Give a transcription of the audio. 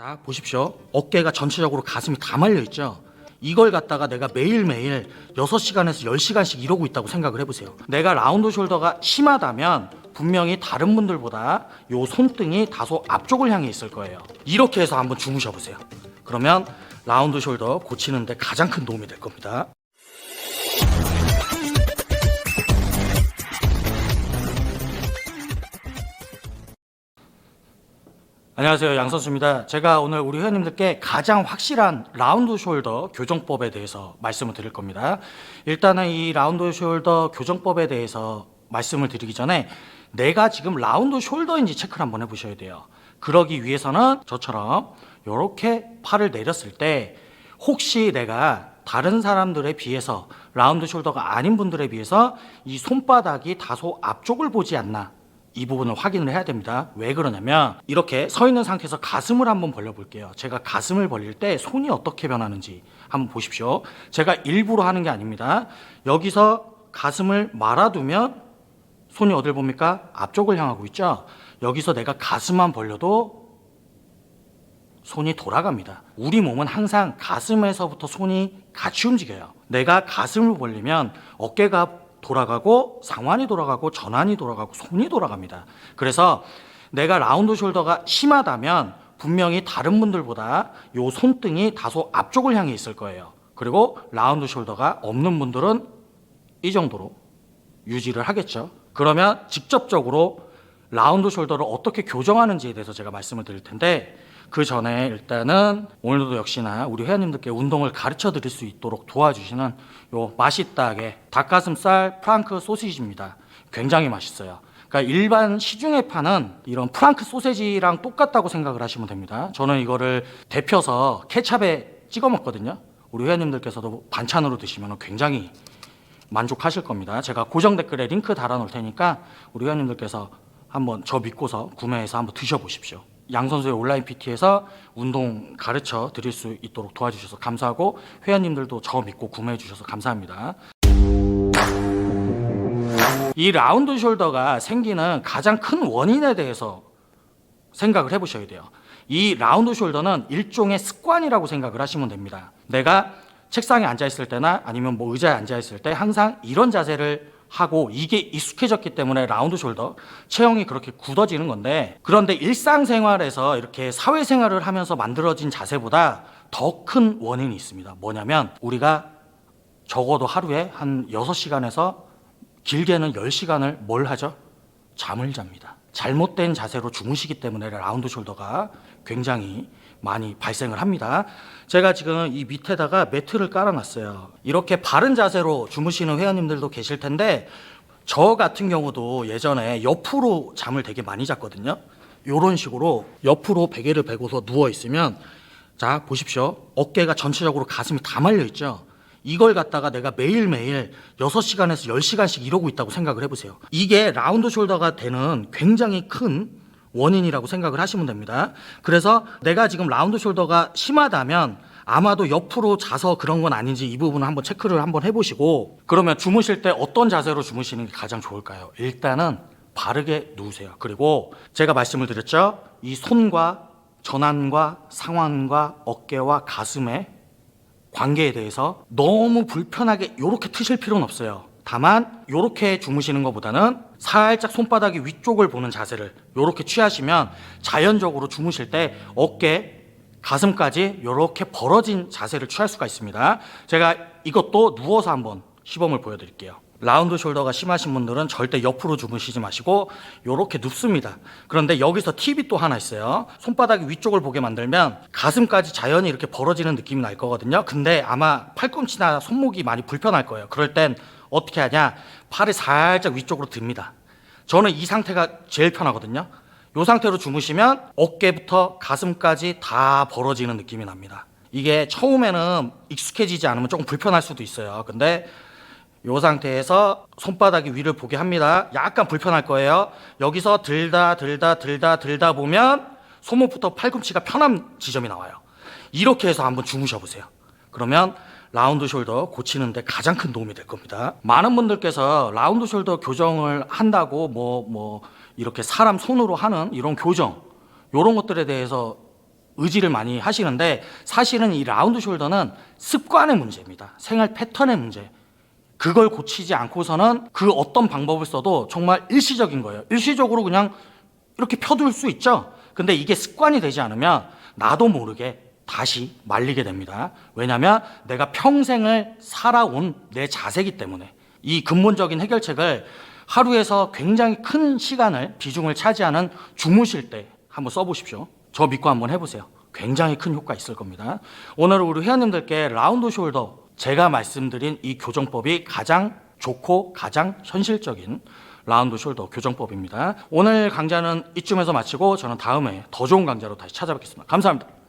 자, 보십시오. 어깨가 전체적으로 가슴이 다 말려 있죠. 이걸 갖다가 내가 매일매일 6시간에서 10시간씩 이러고 있다고 생각을 해보세요. 내가 라운드 숄더가 심하다면 분명히 다른 분들보다 요 손등이 다소 앞쪽을 향해 있을 거예요. 이렇게 해서 한번 주무셔 보세요. 그러면 라운드 숄더 고치는데 가장 큰 도움이 될 겁니다. 안녕하세요. 양선수입니다. 제가 오늘 우리 회원님들께 가장 확실한 라운드 숄더 교정법에 대해서 말씀을 드릴 겁니다. 일단은 이 라운드 숄더 교정법에 대해서 말씀을 드리기 전에 내가 지금 라운드 숄더인지 체크를 한번 해보셔야 돼요. 그러기 위해서는 저처럼 이렇게 팔을 내렸을 때 혹시 내가 다른 사람들에 비해서 라운드 숄더가 아닌 분들에 비해서 이 손바닥이 다소 앞쪽을 보지 않나 이 부분을 확인을 해야 됩니다. 왜 그러냐면 이렇게 서 있는 상태에서 가슴을 한번 벌려 볼게요. 제가 가슴을 벌릴 때 손이 어떻게 변하는지 한번 보십시오. 제가 일부러 하는 게 아닙니다. 여기서 가슴을 말아두면 손이 어딜 봅니까? 앞쪽을 향하고 있죠. 여기서 내가 가슴만 벌려도 손이 돌아갑니다. 우리 몸은 항상 가슴에서부터 손이 같이 움직여요. 내가 가슴을 벌리면 어깨가 돌아가고 상완이 돌아가고 전완이 돌아가고 손이 돌아갑니다. 그래서 내가 라운드 숄더가 심하다면 분명히 다른 분들보다 요 손등이 다소 앞쪽을 향해 있을 거예요. 그리고 라운드 숄더가 없는 분들은 이 정도로 유지를 하겠죠. 그러면 직접적으로 라운드 숄더를 어떻게 교정하는지에 대해서 제가 말씀을 드릴 텐데 그 전에 일단은 오늘도 역시나 우리 회원님들께 운동을 가르쳐 드릴 수 있도록 도와주시는 요 맛있다게 닭가슴살 프랑크 소시지입니다. 굉장히 맛있어요. 그러니까 일반 시중에 파는 이런 프랑크 소세지랑 똑같다고 생각을 하시면 됩니다. 저는 이거를 데펴서 케찹에 찍어 먹거든요. 우리 회원님들께서도 반찬으로 드시면 굉장히 만족하실 겁니다. 제가 고정 댓글에 링크 달아 놓을 테니까 우리 회원님들께서 한번 저 믿고서 구매해서 한번 드셔보십시오. 양 선수의 온라인 PT에서 운동 가르쳐 드릴 수 있도록 도와주셔서 감사하고 회원님들도 저 믿고 구매해 주셔서 감사합니다. 이 라운드 숄더가 생기는 가장 큰 원인에 대해서 생각을 해보셔야 돼요. 이 라운드 숄더는 일종의 습관이라고 생각을 하시면 됩니다. 내가 책상에 앉아 있을 때나 아니면 뭐 의자에 앉아 있을 때 항상 이런 자세를 하고 이게 익숙해졌기 때문에 라운드 숄더 체형이 그렇게 굳어지는 건데 그런데 일상생활에서 이렇게 사회생활을 하면서 만들어진 자세보다 더 큰 원인이 있습니다. 뭐냐면 우리가 적어도 하루에 한 6시간에서 길게는 10시간을 뭘 하죠? 잠을 잡니다. 잘못된 자세로 주무시기 때문에 라운드 숄더가 굉장히 많이 발생을 합니다. 제가 지금 이 밑에다가 매트를 깔아놨어요. 이렇게 바른 자세로 주무시는 회원님들도 계실 텐데 저 같은 경우도 예전에 옆으로 잠을 되게 많이 잤거든요. 이런 식으로 옆으로 베개를 베고서 누워 있으면 자 보십시오. 어깨가 전체적으로 가슴이 다 말려 있죠. 이걸 갖다가 내가 매일매일 6시간에서 10시간씩 이러고 있다고 생각을 해보세요. 이게 라운드 숄더가 되는 굉장히 큰 원인이라고 생각을 하시면 됩니다. 그래서 내가 지금 라운드 숄더가 심하다면 아마도 옆으로 자서 그런 건 아닌지 이 부분을 한번 체크를 한번 해보시고 그러면 주무실 때 어떤 자세로 주무시는 게 가장 좋을까요? 일단은 바르게 누우세요. 그리고 제가 말씀을 드렸죠. 이 손과 전완과 상완과 어깨와 가슴의 관계에 대해서 너무 불편하게 이렇게 트실 필요는 없어요. 다만 이렇게 주무시는 것보다는 살짝 손바닥이 위쪽을 보는 자세를 이렇게 취하시면 자연적으로 주무실 때 어깨, 가슴까지 이렇게 벌어진 자세를 취할 수가 있습니다. 제가 이것도 누워서 한번 시범을 보여드릴게요. 라운드 숄더가 심하신 분들은 절대 옆으로 주무시지 마시고 이렇게 눕습니다. 그런데 여기서 팁이 또 하나 있어요. 손바닥이 위쪽을 보게 만들면 가슴까지 자연히 이렇게 벌어지는 느낌이 날 거거든요. 근데 아마 팔꿈치나 손목이 많이 불편할 거예요. 그럴 땐 어떻게 하냐? 팔을 살짝 위쪽으로 듭니다. 저는 이 상태가 제일 편하거든요. 이 상태로 주무시면 어깨부터 가슴까지 다 벌어지는 느낌이 납니다. 이게 처음에는 익숙해지지 않으면 조금 불편할 수도 있어요. 근데 이 상태에서 손바닥이 위를 보게 합니다. 약간 불편할 거예요. 여기서 들다 들다 들다 들다 보면 손목부터 팔꿈치가 편한 지점이 나와요. 이렇게 해서 한번 주무셔 보세요. 그러면 라운드 숄더 고치는데 가장 큰 도움이 될 겁니다. 많은 분들께서 라운드 숄더 교정을 한다고 뭐뭐 이렇게 사람 손으로 하는 이런 교정 이런 것들에 대해서 의지를 많이 하시는데 사실은 이 라운드 숄더는 습관의 문제입니다. 생활 패턴의 문제. 그걸 고치지 않고서는 그 어떤 방법을 써도 정말 일시적인 거예요. 일시적으로 그냥 이렇게 펴둘 수 있죠. 근데 이게 습관이 되지 않으면 나도 모르게 다시 말리게 됩니다. 왜냐하면 내가 평생을 살아온 내 자세기 때문에 이 근본적인 해결책을 하루에서 굉장히 큰 시간을 비중을 차지하는 주무실 때 한번 써보십시오. 저 믿고 한번 해보세요. 굉장히 큰 효과 있을 겁니다. 오늘 우리 회원님들께 라운드 숄더 제가 말씀드린 이 교정법이 가장 좋고 가장 현실적인 라운드 숄더 교정법입니다. 오늘 강좌는 이쯤에서 마치고 저는 다음에 더 좋은 강좌로 다시 찾아뵙겠습니다. 감사합니다.